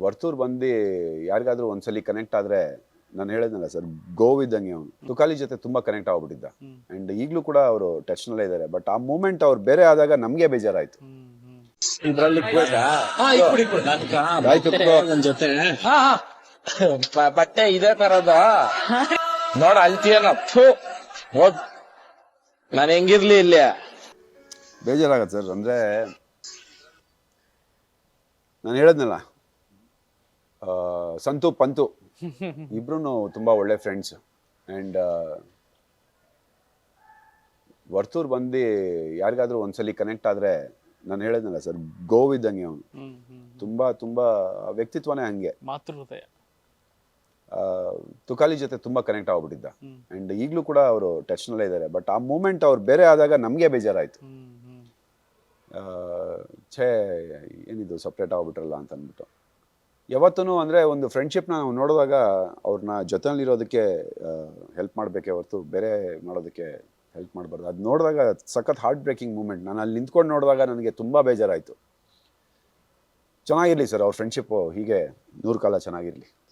ವರ್ತೂರ್ ಬಂದು ಯಾರಿಗಾದ್ರೂ ಒಂದ್ಸಲಿ ಕನೆಕ್ಟ್ ಆದ್ರೆ ನಾನು ಹೇಳಿದ್ನಲ್ಲ ಸರ್ ಗೋವಿದ್ದಂಗೆ ಅವನು ತುಕಾಲಿ ಜೊತೆ ತುಂಬಾ ಕನೆಕ್ಟ್ ಆಗ್ಬಿಟ್ಟಿದ್ದ. ಅಂಡ್ ಈಗಲೂ ಕೂಡ ಅವರು ಟಚ್ ನಲ್ಲೇ ಇದ್ದಾರೆ ಬಟ್ ಆ ಮೂಮೆಂಟ್ ಅವ್ರು ಬೇರೆ ಆದಾಗ ನಮಗೆ ಬೇಜಾರಾಯ್ತು. ಇದ್ರಲ್ಲಿ ಆಯ್ತು. ನನ್ ಜೊತೆ? ಬ- ಬಟ್ಟೆ ಇದೇ ತರದ. ನೋಡ ಅಲ್ತೀಯನ. ನಾನು ನಾನ್ ಹೆಂಗಿರ್ಲಿ ಇಲ್ಲಿ? ಬೇಜಾರಾಗತ್ತೆ ಸರ್. ಅಂದ್ರೆ ನಾನು ಹೇಳಿದ್ನಲ್ಲ ಸಂತು ಪಂತು. ಇಬ್ರು ತುಂಬಾ ಒಳ್ಳೆ ಫ್ರೆಂಡ್ಸ್ ಅಂಡ್ ವರ್ತೂರ್ ಬಂದು ಯಾರಿಗಾದ್ರೂ ಒಂದ್ಸಲಿ ಕನೆಕ್ಟ್ ಆದ್ರೆ ನಾನು ಹೇಳಿದ್ನಲ್ಲ ಸರ್ ಗೋವಿದ್ದಂಗೆ ಅವನು. ತುಂಬಾ ತುಂಬಾ ವ್ಯಕ್ತಿತ್ವನೇ ಹಂಗೆ. ಮಾತೃಹೃದಯ. ತುಕಾಲಿ ಜೊತೆ ತುಂಬಾ ಕನೆಕ್ಟ್ ಆಗ್ಬಿಟ್ಟಿದ್ದ. ಅಂಡ್ ಈಗಲೂ ಕೂಡ ಅವರು ಟಚ್ ನಲ್ಲೇ ಇದ್ದಾರೆ ಬಟ್ ಆ ಮೂಮೆಂಟ್ ಅವ್ರು ಬೇರೆ ಆದಾಗ ನಮಗೆ ಬೇಜಾರಾಯ್ತು. ಛೇ ಏನಿದು ಸಪ್ರೇಟ್ ಆಗ್ಬಿಟ್ರಲ್ಲ ಅಂತ ಅಂದ್ಬಿಟ್ಟು. ಯಾವತ್ತೂ ಅಂದರೆ ಒಂದು ಫ್ರೆಂಡ್ಶಿಪ್ನ ನಾವು ನೋಡಿದಾಗ ಅವ್ರನ್ನ ಜೊತೆಲಿರೋದಕ್ಕೆ ಹೆಲ್ಪ್ ಮಾಡಬೇಕೆ ಹೊರತು ಬೇರೆ ಮಾಡೋದಕ್ಕೆ ಹೆಲ್ಪ್ ಮಾಡಬಾರ್ದು. ಅದು ನೋಡಿದಾಗ ಸಖತ್ ಹಾರ್ಟ್ ಬ್ರೇಕಿಂಗ್ ಮೂಮೆಂಟ್ ನಾನು ಅಲ್ಲಿ ನಿಂತ್ಕೊಂಡು ನೋಡಿದಾಗ ನನಗೆ ತುಂಬ ಬೇಜಾರಾಯಿತು. ಚೆನ್ನಾಗಿರಲಿ ಸರ್ ಅವ್ರ ಫ್ರೆಂಡ್ಶಿಪ್ಪು ಹೀಗೆ ನೂರು ಕಾಲ ಚೆನ್ನಾಗಿರಲಿ.